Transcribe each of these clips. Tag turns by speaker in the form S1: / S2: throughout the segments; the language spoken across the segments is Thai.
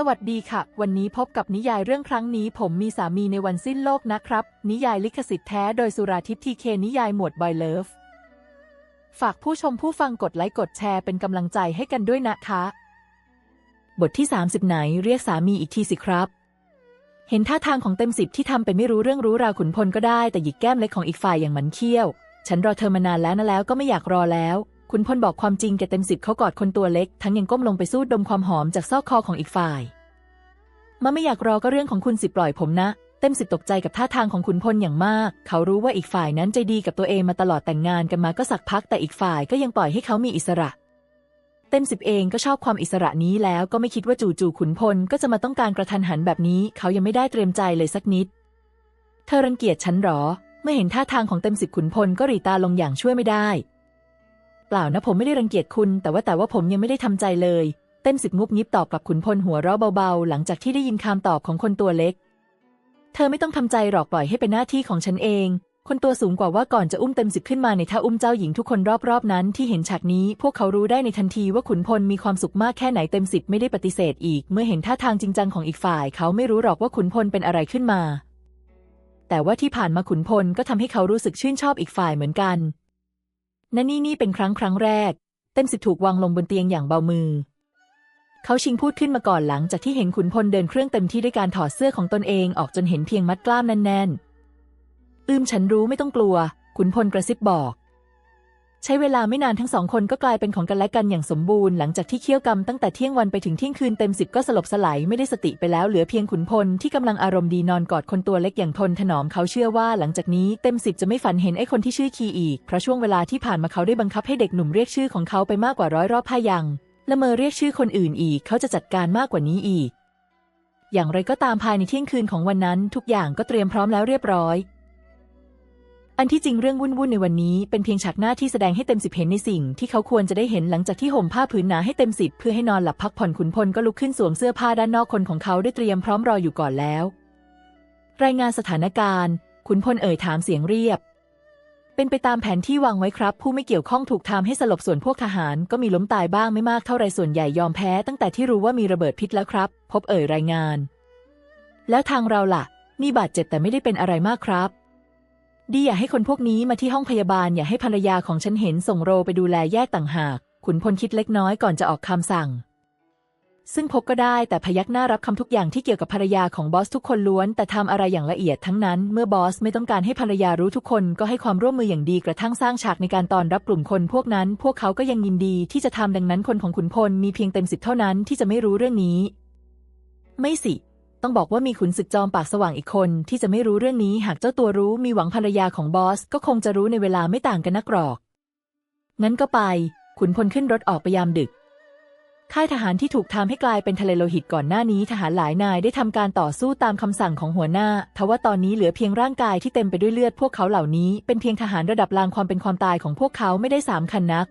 S1: สวัสดีค่ะ วันนี้พบกับนิยายเรื่องครั้งนี้ ผมมีสามีในวันสิ้นโลกนะครับ นิยายลิขสิทธิ์แท้โดยสุราทิพย์ทีเคนิยายหมวดบอยเลิฟฝากผู้ชมผู้ฟังกดไลค์กดแชร์เป็นกำลังใจให้กันด้วยนะคะ บทที่ 30 ไหนเรียกสามีอีกทีสิครับ เห็นท่าทางของเต็มสิบที่ทำเป็นไม่รู้เรื่องรู้ราวขุนพลก็ได้แต่หยิกแก้มเล็กของอีกฝ่ายอย่างหมันเขี้ยว ฉันรอเธอมานานแล้วนะแล้วก็ไม่อยากรอแล้ว ขุนพลบอกความจริงแกเต็มสิบเขากอดคนตัวเล็ก ทั้งยังก้มลงไปสู้ดมความหอมจากซอกคอของอีกฝ่ายมาไม่อยากรอก็เรื่องของคุณสิปล่อยผมนะ เต็มสิบตกใจกับท่าทางของขุนพลอย่างมาก เขารู้ว่าอีกฝ่ายนั้นใจดีกับตัวเองมาตลอดแต่งงานกันมาก็สักพักแต่อีกฝ่ายก็ยังปล่อยให้เขามีอิสระ เต็มสิบเองก็ชอบความอิสระนี้แล้วก็ไม่คิดว่าจู่ๆขุนพลก็จะมาต้องการกระทันหันแบบนี้ เขายังไม่ได้เตรียมใจเลยสักนิด เธอรังเกียจฉันหรอ เมื่อเห็นท่าทางของเต็มสิบขุนพลก็รีตาลงอย่างช่วยไม่ได้ เปล่านะผมไม่ได้รังเกียจคุณ แต่ว่าแต่ว่าผมยังไม่ได้ทำใจเลย เต็มสิบงุบงิบตอบกับขุนพลหัวเราะเบาๆ หลังจากที่ได้ยินคำตอบของคนตัวเล็ก เธอไม่ต้องทำใจหรอกปล่อยให้เป็นหน้าที่ของฉันเอง คนตัวสูงกว่าว่าก่อนจะอุ้มเต็มสิบขึ้นมาในท่าอุ้มเจ้าหญิงทุกคนรอบๆนั้นที่เห็นฉากนี้ พวกเขารู้ได้ในทันทีว่าขุนพลมีความสุขมากแค่ไหนเต็มสิบไม่ได้ปฏิเสธอีก เมื่อเห็นท่าทางจริงจังของอีกฝ่าย เขาไม่รู้หรอกว่าขุนพลเป็นอะไรขึ้นมา แต่ว่าที่ผ่านมาขุนพลก็ทำให้เขารู้สึกชื่นชอบอีกฝ่ายเหมือนกัน นั่นนี่นี่เป็นครั้งครั้งแรก เต้มสิบถูกวางลงบนเตียงอย่างเบามือ เขาชิงพูดขึ้นมาก่อนหลังจากที่เห็นขุนพลเดินเครื่องเต็มที่ด้วยการถอดเสื้อของตนเองออกจนเห็นเพียงมัดกล้ามแน่นๆ อืมฉันรู้ไม่ต้องกลัว ขุนพลกระซิบบอก ใช้เวลาไม่นานทั้งสองคนก็กลายเป็นของกันและกันอย่างสมบูรณ์หลังจากที่เคี่ยวกรรมตั้งแต่เที่ยงวันไปถึงเที่ยงคืนเต็มสิบก็สลบสลายไม่ได้สติไปแล้วเหลือเพียงขุนพลที่กำลังอารมณ์ดีนอนกอดคนตัวเล็กอย่างทนถนอมเขาเชื่อว่าหลังจากนี้เต็มสิบจะไม่ฝันเห็นไอ้คนที่ชื่อคีอีกเพราะช่วงเวลาที่ผ่านมาเขาได้บังคับให้เด็กหนุ่มเรียกชื่อของเขาไปมากกว่าร้อยรอบพายังละเมอเรียกชื่อคนอื่นอีกเขาจะจัดการมากกว่านี้อีก อย่างไรก็ตามภายในเที่ยงคืนของวันนั้น ทุกอย่างก็เตรียมพร้อมแล้วเรียบร้อย อันที่จริงเรื่องวุ่นๆในวันนี้เป็นเพียงฉากหน้าที่แสดงให้เต็มสิบเห็นในสิ่ง ที่เขาควรจะได้เห็นหลังจากที่ห่มผ้าผืนหนาให้เต็มสิบเพื่อให้นอนหลับพักผ่อนขุนพลก็ลุกขึ้นสวมเสื้อผ้าด้านนอกคนของเขาได้เตรียมพร้อมรออยู่ก่อนแล้ว รายงานสถานการณ์ ขุนพลเอ่ยถามเสียงเรียบ เป็นไปตามแผนที่วางไว้ครับ ผู้ไม่เกี่ยวข้องถูกทำให้สลบส่วนพวกทหารก็มีล้มตายบ้างไม่มากเท่าไรส่วนใหญ่ยอมแพ้ตั้งแต่ที่รู้ว่ามีระเบิดพิษแล้วครับ พบเอ่ยรายงาน แล้วทางเราล่ะนี่บาดเจ็บแต่ไม่ได้เป็นอะไรมากครับ ดีอย่าให้คนพวกนี้มาที่ห้องพยาบาลอย่าให้ภรรยาของฉันเห็นส่งโรไปดูแลแยกต่างหาก ขุนพลคิดเล็กน้อยก่อนจะออกคำสั่ง ซึ่งพบก็ได้แต่พยักหน้ารับคำทุกอย่างที่เกี่ยวกับภรรยาของบอสทุกคนล้วน แต่ทำอะไรอย่างละเอียดทั้งนั้น เมื่อบอสไม่ต้องการให้ภรรยารู้ทุกคนก็ให้ความร่วมมืออย่างดีกระทั่งสร้างฉากในการตอนรับกลุ่มคนพวกนั้น พวกเขาก็ยังยินดีที่จะทำดังนั้นคนของขุนพลมีเพียงเต็มสิบเท่านั้นที่จะไม่รู้เรื่องนี้ ไม่สิ ต้องบอกว่ามีขุนศึกจอมปากสว่างอีกคนที่จะไม่รู้เรื่องนี้หากเจ้าตัวรู้มีหวังภรรยาของบอส ก็คงจะรู้ในเวลาไม่ต่างกันนักหรอก งั้นก็ไป ขุนพลขึ้นรถออกไปยามดึก ค่ายทหารที่ถูกทำให้กลายเป็นทะเลโลหิตก่อนหน้านี้ทหารหลายนายได้ทำการต่อสู้ตามคำสั่งของหัวหน้า ทว่าตอนนี้เหลือเพียงร่างกายที่เต็มไปด้วยเลือดพวกเขาเหล่านี้เป็นเพียงทหารระดับลางความเป็นความตายของพวกเขาไม่ได้สามคันนัก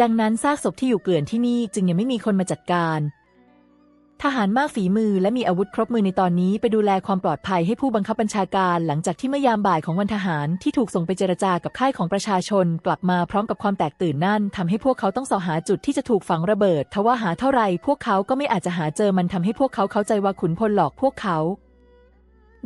S1: ดังนั้นซากศพที่อยู่เกลื่อนที่นี่จึงยังไม่มีคนมาจัดการ ทหารมากฝีมือและมีอาวุธครบมือในตอนนี้ไปดูแลความปลอดภัยให้ผู้บังคับบัญชาการ หลังจากที่เมื่อยามบ่ายของวันทหารที่ถูกส่งไปเจรจากับค่ายของประชาชน กลับมาพร้อมกับความแตกตื่นนั่นทำให้พวกเขาต้องสอหาจุดที่จะถูกฝังระเบิด ทว่าหาเท่าไรพวกเขาก็ไม่อาจจะหาเจอมันทำให้พวกเขาเข้าใจว่าขุนพลหลอกพวกเขา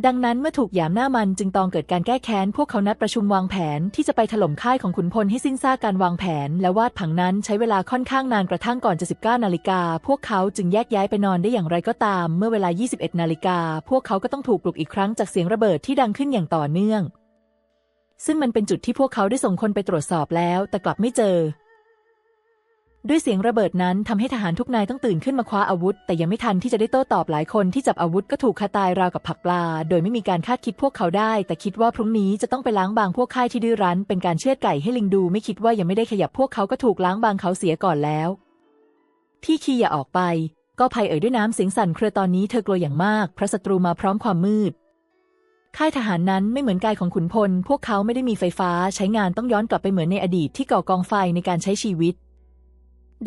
S1: ดังนั้นเมื่อถูกหยามหน้ามันจึงต้องเกิดการแก้แค้น พวกเขานัดประชุมวางแผนที่จะไปถล่มค่ายของขุนพลให้สิ้นซากการวางแผน และวาดผังนั้นใช้เวลาค่อนข้างนานกระทั่งก่อนจะ 19 นาฬิกา พวกเขาจึงแยกย้ายไปนอนได้อย่างไรก็ตาม เมื่อเวลา 21 นาฬิกา พวกเขาก็ต้องถูกปลุกอีกครั้งจากเสียงระเบิดที่ดังขึ้นอย่างต่อเนื่อง ซึ่งมันเป็นจุดที่พวกเขาได้ส่งคนไปตรวจสอบแล้ว แต่กลับไม่เจอ ด้วยเสียงระเบิดนั้นทำให้ทหารทุกนายต้องตื่นขึ้นมาคว้าอาวุธ แต่ยังไม่ทันที่จะได้โต้ตอบหลายคนที่จับอาวุธก็ถูกคาตายราวกับผักปลา โดยไม่มีการคาดคิดพวกเขาได้ แต่คิดว่าพรุ่งนี้จะต้องไปล้างบางพวกค่ายที่ดื้อรั้น เป็นการเชือดไก่ให้ลิงดู ไม่คิดว่ายังไม่ได้ขยับพวกเขาก็ถูกล้างบางเขาเสียก่อนแล้วพี่คีอย่าออกไป ก็ภัยเอ่ยด้วยน้ำเสียงสั่นเครือตอนนี้เธอกลัวอย่างมากเพราะศัตรูมาพร้อมความมืดค่ายทหารนั้นไม่เหมือนกายของขุนพล พวกเขาไม่ได้มีไฟฟ้าใช้งานต้องย้อนกลับไปเหมือนในอดีตที่ก่อกองไฟในการใช้ชีวิต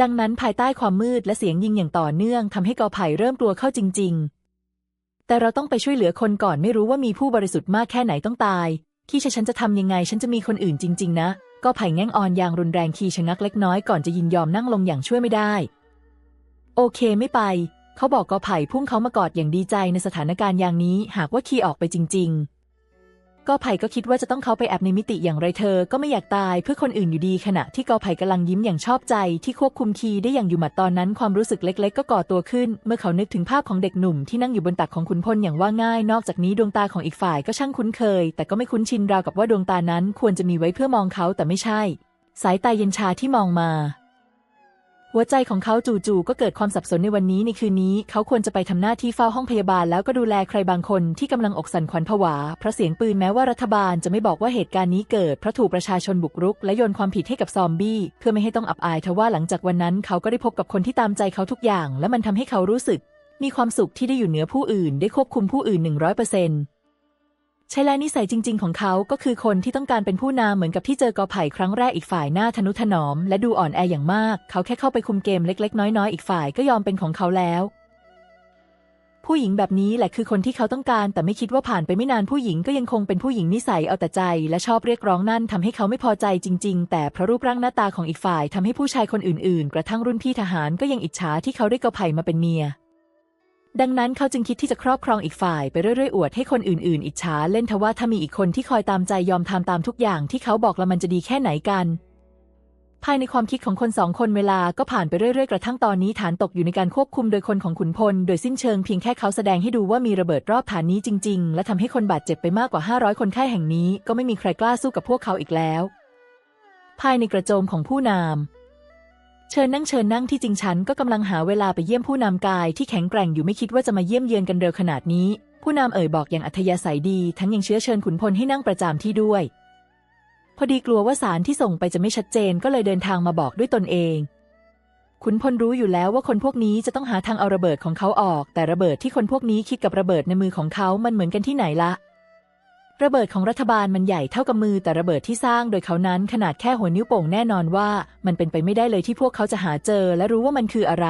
S1: ดังนั้นภายใต้ความมืดและเสียงยิงอย่างต่อเนื่องทำให้กอไผ่เริ่มกลัวเข้าจริง ๆ แต่เราต้องไปช่วยเหลือคนก่อนไม่รู้ว่ามีผู้บริสุทธิ์มากแค่ไหนต้องตายขี้ชะฉันจะทำยังไงฉันจะมีคนอื่นจริง ๆ นะ ก็ไผ่แง่งอ่อนอย่างรุนแรงคีชะงักเล็กน้อยก่อนจะยินยอมนั่งลงอย่างช่วยไม่ได้ โอเคไม่ไป เขาบอกกอไผ่พุ่งเขามากอดอย่างดีใจในสถานการณ์อย่างนี้ หากว่าคีออกไปจริง ๆ กอไผ่ก็คิดว่าจะต้องเขาไปแอบในมิติอย่างไรเธอ ก็ไม่อยากตายเพื่อคนอื่นอยู่ดีขณะที่กอไผ่กำลังยิ้มอย่างชอบใจ ที่ควบคุมคีได้อย่างอยู่หมัดตอนนั้น ความรู้สึกเล็ก ๆ ก็ก่อตัวขึ้น เมื่อเขานึกถึงภาพของเด็กหนุ่มที่นั่งอยู่บนตักของขุนพลอย่างว่าง่าย นอกจากนี้ดวงตาของอีกฝ่ายก็ช่างคุ้นเคย แต่ก็ไม่คุ้นชินราวกับว่าดวงตานั้น ควรจะมีไว้เพื่อมองเขาแต่ไม่ใช่ สายตาเย็นชาที่มองมา หัวใจของเขาจู่ๆก็เกิดความสับสนในวันนี้ในคืนนี้เขาควรจะไปทำหน้าที่เฝ้าห้องพยาบาลแล้วก็ดูแลใครบางคนที่กำลังอกสั่นขวัญผวาเพราะเสียงปืนแม้ว่ารัฐบาลจะไม่บอกว่าเหตุการณ์นี้เกิดเพราะถูกประชาชนบุกรุก และโยนความผิดให้กับซอมบี้ เพื่อไม่ให้ต้องอับอายทว่าหลังจากวันนั้นเขาก็ได้พบกับคนที่ตามใจเขาทุกอย่าง และมันทำให้เขารู้สึก มีความสุขที่ได้อยู่เหนือผู้อื่น ได้ควบคุมผู้อื่น100% ใช่และนิสัยจริง ๆ ของเขาก็คือคนที่ต้องการเป็นผู้นำเหมือนกับที่เจอกอไผ่ครั้งแรกอีกฝ่ายหน้าทนุถนอม และดูอ่อนแออย่างมาก เขาแค่เข้าไปคุมเกมเล็ก ๆ น้อยๆ อีกฝ่ายก็ยอมเป็นของเขาแล้ว ผู้หญิงแบบนี้แหละคือคนที่เขาต้องการ แต่ไม่คิดว่าผ่านไปไม่นานผู้หญิงก็ยังคงเป็นผู้หญิงนิสัยเอาแต่ใจ และชอบเรียกร้องนั่นทำให้เขาไม่พอใจจริง ๆ แต่เพราะรูปร่างหน้าตาของอีกฝ่ายทำให้ผู้ชายคนอื่น ๆ กระทั่งรุ่นพี่ทหารก็ยังอิจฉาที่เขาได้กอไผ่มาเป็นเมีย ดังนั้นเขาจึงคิดที่จะครอบครองอีกฝ่ายไปเรื่อยๆอวดให้คนอื่นๆ อิจฉาเล่นทว่าถ้ามีอีกคนที่คอยตามใจยอมทำตามทุกอย่างที่เขาบอกแล้วมันจะดีแค่ไหนกัน ภายในความคิดของคนสองคนเวลาก็ผ่านไปเรื่อยๆ กระทั่งตอนนี้ฐานตกอยู่ในการควบคุมโดยคนของขุนพล โดยสิ้นเชิงเพียงแค่เขาแสดงให้ดูว่ามีระเบิดรอบฐานนี้จริง ๆ และทำให้คนบาดเจ็บไปมากกว่า 500 คนไข้แห่งนี้ ก็ไม่มีใครกล้าสู้กับพวกเขาอีกแล้ว ภายในกระโจมของผู้นำ เชิญนั่งเชิญนั่งที่จริงฉันก็กำลังหาเวลาไปเยี่ยมผู้นำกายที่แข็งแกร่งอยู่ไม่คิดว่าจะมาเยี่ยมเยือนกันเร็วขนาดนี้ ผู้นำเอ่ยบอกอย่างอัธยาศัยดี ทั้งยังเชื้อเชิญขุนพลให้นั่งประจำที่ด้วย พอดีกลัวว่าสารที่ส่งไปจะไม่ชัดเจนก็เลยเดินทางมาบอกด้วยตนเองขุนพลรู้อยู่แล้วว่าคนพวกนี้จะต้องหาทางเอาระเบิดของเขาออก แต่ระเบิดที่คนพวกนี้คิดกับระเบิดในมือของเขามันเหมือนกันที่ไหนละ ระเบิดของรัฐบาลมันใหญ่เท่ากับมือแต่ระเบิดที่สร้างโดยเขานั้นขนาดแค่หัวนิ้วโป่งแน่นอนว่า มันเป็นไปไม่ได้เลยที่พวกเขาจะหาเจอและรู้ว่ามันคืออะไร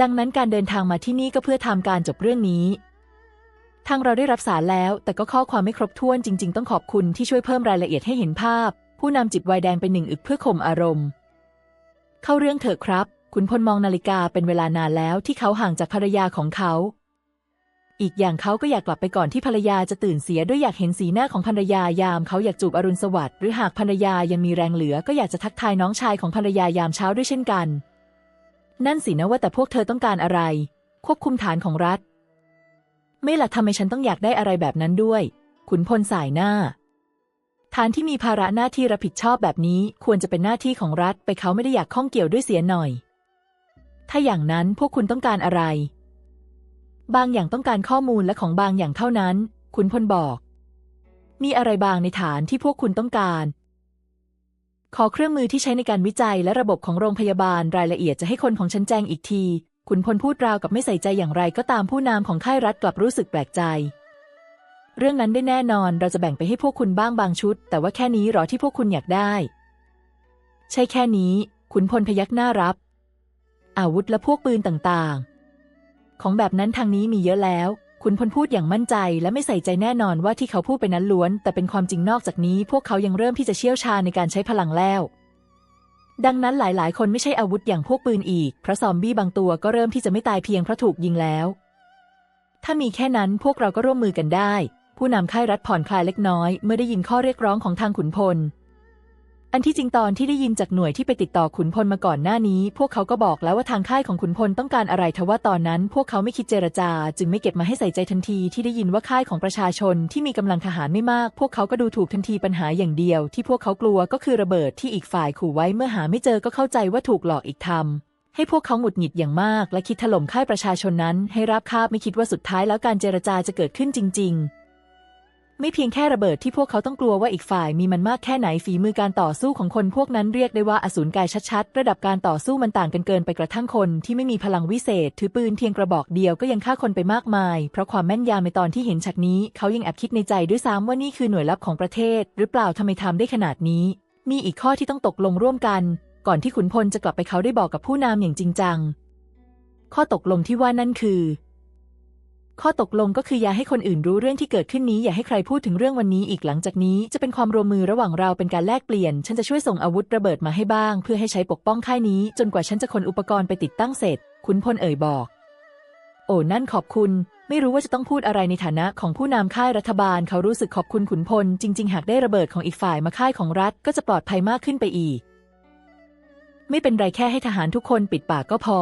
S1: ดังนั้นการเดินทางมาที่นี่ก็เพื่อทำการจบเรื่องนี้ ทางเราได้รับสารแล้ว แต่ก็ข้อความไม่ครบถ้วนจริง ๆ ต้องขอบคุณที่ช่วยเพิ่มรายละเอียดให้เห็นภาพ ผู้นำจิบไวน์แดงไปหนึ่งอึกเพื่อข่มอารมณ์ เข้าเรื่องเถอะครับขุนพลมองนาฬิกาเป็นเวลานานแล้วที่เขาห่างจากภรรยาของเขา อีกอย่างเขาก็อยากกลับไปก่อนที่ภรรยาจะตื่นเสียด้วยอยากเห็นสีหน้าของภรรยายามเขาอยากจูบอรุณสวัสดิ์หรือหากภรรยายังมีแรงเหลือก็อยากจะทักทายน้องชายของภรรยายามเช้าด้วยเช่นกัน นั่นสินะว่าแต่พวกเธอต้องการอะไร ควบคุมฐานของรัฐ ไม่ล่ะทำไมฉันต้องอยากได้อะไรแบบนั้นด้วย ขุนพลสายหน้า ฐานที่มีภาระหน้าที่รับผิดชอบแบบนี้ควรจะเป็นหน้าที่ของรัฐ ไปเขาไม่ได้อยากข้องเกี่ยวด้วยเสียหน่อย ถ้าอย่างนั้นพวกคุณต้องการอะไร บางอย่างต้องการข้อมูลและของบางอย่างเท่านั้น ขุนพลบอก มีอะไรบางในฐานที่พวกคุณต้องการ ขอเครื่องมือที่ใช้ในการวิจัยและระบบของโรงพยาบาลรายละเอียดจะให้คนของฉันแจ้งอีกที ขุนพลพูดราวกับไม่ใส่ใจอย่างไรก็ตามผู้นำของค่ายรัฐกลับรู้สึกแปลกใจ เรื่องนั้นได้แน่นอนเราจะแบ่งไปให้พวกคุณบ้างบางชุด แต่ว่าแค่นี้หรอที่พวกคุณอยากได้ ใช่แค่นี้ ขุนพลพยักหน้ารับ อาวุธและพวกปืนต่างๆ ของแบบนั้นทางนี้มีเยอะแล้วขุนพลพูดอย่างมั่นใจและไม่ใส่ใจแน่นอนว่าที่เขาพูดไปนั้นล้วน แต่เป็นความจริงนอกจากนี้ พวกเขายังเริ่มที่จะเชี่ยวชาญในการใช้พลังแล้ว ดังนั้นหลายๆ คนไม่ใช่อาวุธอย่างพวกปืนอีก เพราะซอมบี้บางตัวก็เริ่มที่จะไม่ตายเพียงเพราะถูกยิงแล้ว ถ้ามีแค่นั้นพวกเราก็ร่วมมือกันได้ ผู้นำค่ายรัฐผ่อนคลายเล็กน้อย เมื่อได้ยินข้อเรียกร้องของทางขุนพล อันที่จริงตอนที่ได้ยินจากหน่วยที่ไปติดต่อขุนพลมาก่อนหน้านี้ พวกเขาก็บอกแล้วว่าทางค่ายของขุนพลต้องการอะไรทว่าตอนนั้น พวกเขาไม่คิดเจรจา จึงไม่เก็บมาให้ใส่ใจทันทีที่ได้ยินว่าค่ายของประชาชนที่มีกำลังทหารไม่มาก พวกเขาก็ดูถูกทันทีปัญหาอย่างเดียว ที่พวกเขากลัวก็คือระเบิดที่อีกฝ่ายขู่ไว้เมื่อหาไม่เจอก็เข้าใจว่าถูกหลอกอีกทำให้พวกเขาหงุดหงิดอย่างมาก และคิดถล่มค่ายประชาชนนั้น ให้ราบคาบไม่คิดว่าสุดท้ายแล้วการเจรจาจะเกิดขึ้นจริง ๆ ไม่เพียงแค่ระเบิดที่พวกเขาต้องกลัวว่าอีกฝ่ายมีมันมากแค่ไหนฝีมือการต่อสู้ของคนพวกนั้นเรียกได้ว่าอสูรกายชัดๆ ระดับการต่อสู้มันต่างกันเกินไปกระทั่งคนที่ไม่มีพลังวิเศษ ถือปืนเพียงกระบอกเดียวก็ยังฆ่าคนไปมากมาย เพราะความแม่นยำในตอนที่เห็นฉากนี้ เขายังแอบคิดในใจด้วยซ้ำว่านี่คือหน่วยลับของประเทศ หรือเปล่าทำไมทำได้ขนาดนี้ มีอีกข้อที่ต้องตกลงร่วมกัน ก่อนที่ขุนพลจะกลับไปเขาได้บอกกับผู้นำอย่างจริงจัง ข้อตกลงที่ว่านั่นคือ ข้อตกลงก็คืออย่าให้คนอื่นรู้เรื่องที่เกิดขึ้นนี้อย่าให้ใครพูดถึงเรื่องวันนี้อีกหลังจากนี้ จะเป็นความร่วมมือระหว่างเราเป็นการแลกเปลี่ยน ฉันจะช่วยส่งอาวุธระเบิดมาให้บ้าง เพื่อให้ใช้ปกป้องค่ายนี้ จนกว่าฉันจะขนอุปกรณ์ไปติดตั้งเสร็จขุนพลเอ่ยบอก โอ้นั่นขอบคุณ ไม่รู้ว่าจะต้องพูดอะไรในฐานะของผู้นำค่ายรัฐบาล เขารู้สึกขอบคุณขุนพล จริง ๆ หากได้ระเบิดของอีกฝ่ายมาค่ายของรัฐ ก็จะปลอดภัยมากขึ้นไปอีก ไม่เป็นไรแค่ให้ทหารทุกคนปิดปากก็พอ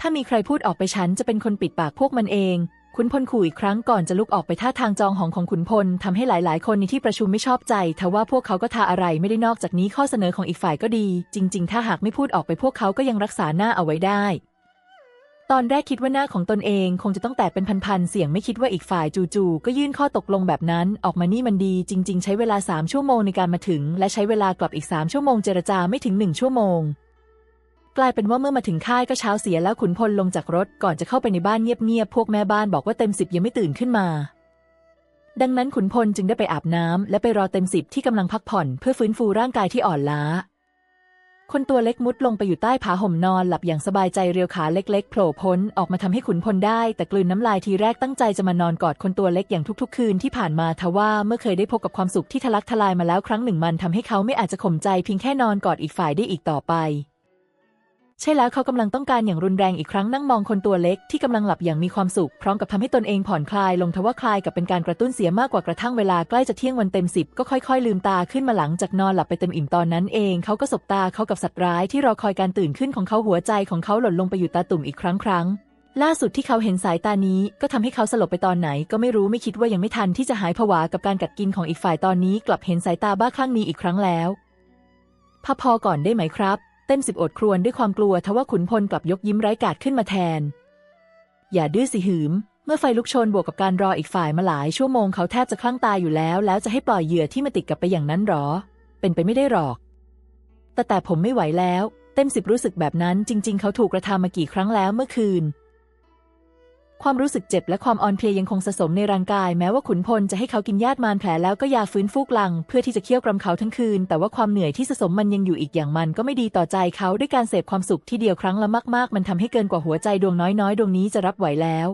S1: ถ้ามีใครพูดออกไปฉันจะเป็นคนปิดปากพวกมันเอง ขุนพลขู่อีกครั้งก่อนจะลุกออกไปท่าทางจองหองของขุนพลทำให้หลาย ๆ คนในที่ประชุมไม่ชอบใจทว่าพวกเขาก็ทาอะไรไม่ได้นอกจากนี้ข้อเสนอของอีกฝ่ายก็ดี จริง ๆ ถ้าหากไม่พูดออกไปพวกเขาก็ยังรักษาหน้าเอาไว้ได้ ตอนแรกคิดว่าหน้าของตนเองคงจะต้องแตกเป็นพัน ๆ เสียงไม่คิดว่าอีกฝ่ายจู่ ๆ ก็ยื่นข้อตกลงแบบนั้น ออกมานี่มันดี จริง ๆ ใช้เวลาสามชั่วโมงในการมาถึง และใช้เวลากลับอีกสามชั่วโมงเจรจาไม่ถึงหนึ่งชั่วโมง กลายเป็นว่าเมื่อมาถึงค่ายก็เช้าเสียแล้วขุนพลลงจากรถก่อนจะเข้าไปในบ้านเงียบๆพวกแม่บ้านบอกว่าเต็มสิบยังไม่ตื่นขึ้นมา ดังนั้นขุนพลจึงได้ไปอาบน้ำและไปรอเต็มสิบที่กำลังพักผ่อน เพื่อฟื้นฟูร่างกายที่อ่อนล้า คนตัวเล็กมุดลงไปอยู่ใต้ผ้าห่มนอนหลับอย่างสบายใจเรียวขาเล็กๆโผล่พ้นออกมาทำให้ขุนพลได้ แต่กลืนน้ำลายทีแรกตั้งใจจะมานอนกอดคนตัวเล็กอย่างทุกๆ คืนที่ผ่านมาทว่าเมื่อเคยได้พบกับความสุขที่ทะลักทลายมาแล้วครั้งหนึ่งมันทำให้เขาไม่อาจจะข่มใจเพียงแค่นอนกอดอีกฝ่ายได้อีกต่อไป ใช่แล้วเขากำลังต้องการอย่างรุนแรงอีกครั้งนั่งมองคนตัวเล็กที่กำลังหลับอย่างมีความสุข พร้อมกับทำให้ตนเองผ่อนคลายลงทว่าคลายกับเป็นการกระตุ้นเสียมากกว่ากระทั่งเวลาใกล้จะเที่ยงวันเต็มสิบก็ค่อยๆ ลืมตาขึ้นมาหลังจากนอนหลับไปเต็มอิ่มตอนนั้นเองเขาก็สบตาเขากับสัตว์ร้ายที่รอคอยการตื่นขึ้นของเขาหัวใจของเขาหล่นลงไปอยู่ตาตุ่มอีกครั้งครั้งล่าสุดที่เขาเห็นสายตานี้ก็ทำให้เขาสลบไปตอนไหน ก็ไม่รู้ไม่คิดว่ายังไม่ทันที่จะหายผวากับการกัดกินของอีกฝ่ายตอนนี้ กลับเห็นสายตาบ้าคลั่งนี้อีกครั้งแล้วพักพอก่อนได้ไหมครับ เต้นสิบอดครวญด้วยความกลัวทว่าขุนพลกลับยกยิ้มไร้กาดขึ้นมาแทน อย่าดื้อสิหืม เมื่อไฟลุกชนบวกกับการรออีกฝ่ายมาหลายชั่วโมงเขาแทบจะคลั่งตายอยู่แล้ว แล้วจะให้ปล่อยเหยื่อที่มาติดกับไปอย่างนั้นหรอ เป็นไปไม่ได้หรอก แต่แต่ผมไม่ไหวแล้ว เต้มสิบรู้สึกแบบนั้นจริง ๆ เขาถูกกระทำมากี่ครั้งแล้วเมื่อคืน ความรู้สึกเจ็บและความอ่อนเพลียยังคงสะสมในร่างกายแม้ว่าขุนพลจะให้เขากินยาดมารแผลแล้วก็ยาฟื้นฟูกลัง เพื่อที่จะเคี่ยวกรำเขาทั้งคืน แต่ว่าความเหนื่อยที่สะสมมันยังอยู่อีกอย่างมันก็ไม่ดีต่อใจเขาด้วยการเสพความสุขที่เดียวครั้งละมากๆ มันทำให้เกินกว่าหัวใจดวงน้อยๆ ดวงนี้จะรับไหวแล้ว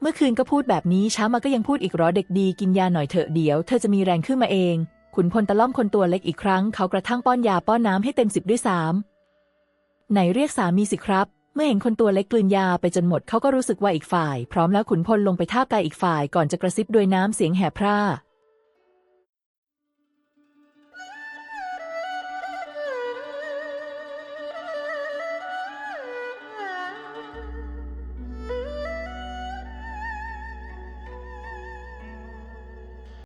S1: เมื่อคืนก็พูดแบบนี้เช้ามาก็ยังพูดอีกรอเด็กดีกินยาหน่อยเถอะเดี๋ยวเธอจะมีแรงขึ้นมาเอง ขุนพลตะล่อมคนตัวเล็กอีกครั้ง เขากระทั่งป้อนยาป้อนน้ำให้เต็มสิบด้วยซ้ำไหนเรียกสามีสิครับ เมื่อเห็นคนตัวเล็กกลืนยาไปจนหมดเขาก็รู้สึกว่าอีกฝ่าย พร้อมแล้วขุนพลลงไปท่าบกายอีกฝ่ายก่อนจะกระซิบด้วยน้ำเสียงแหบพร่า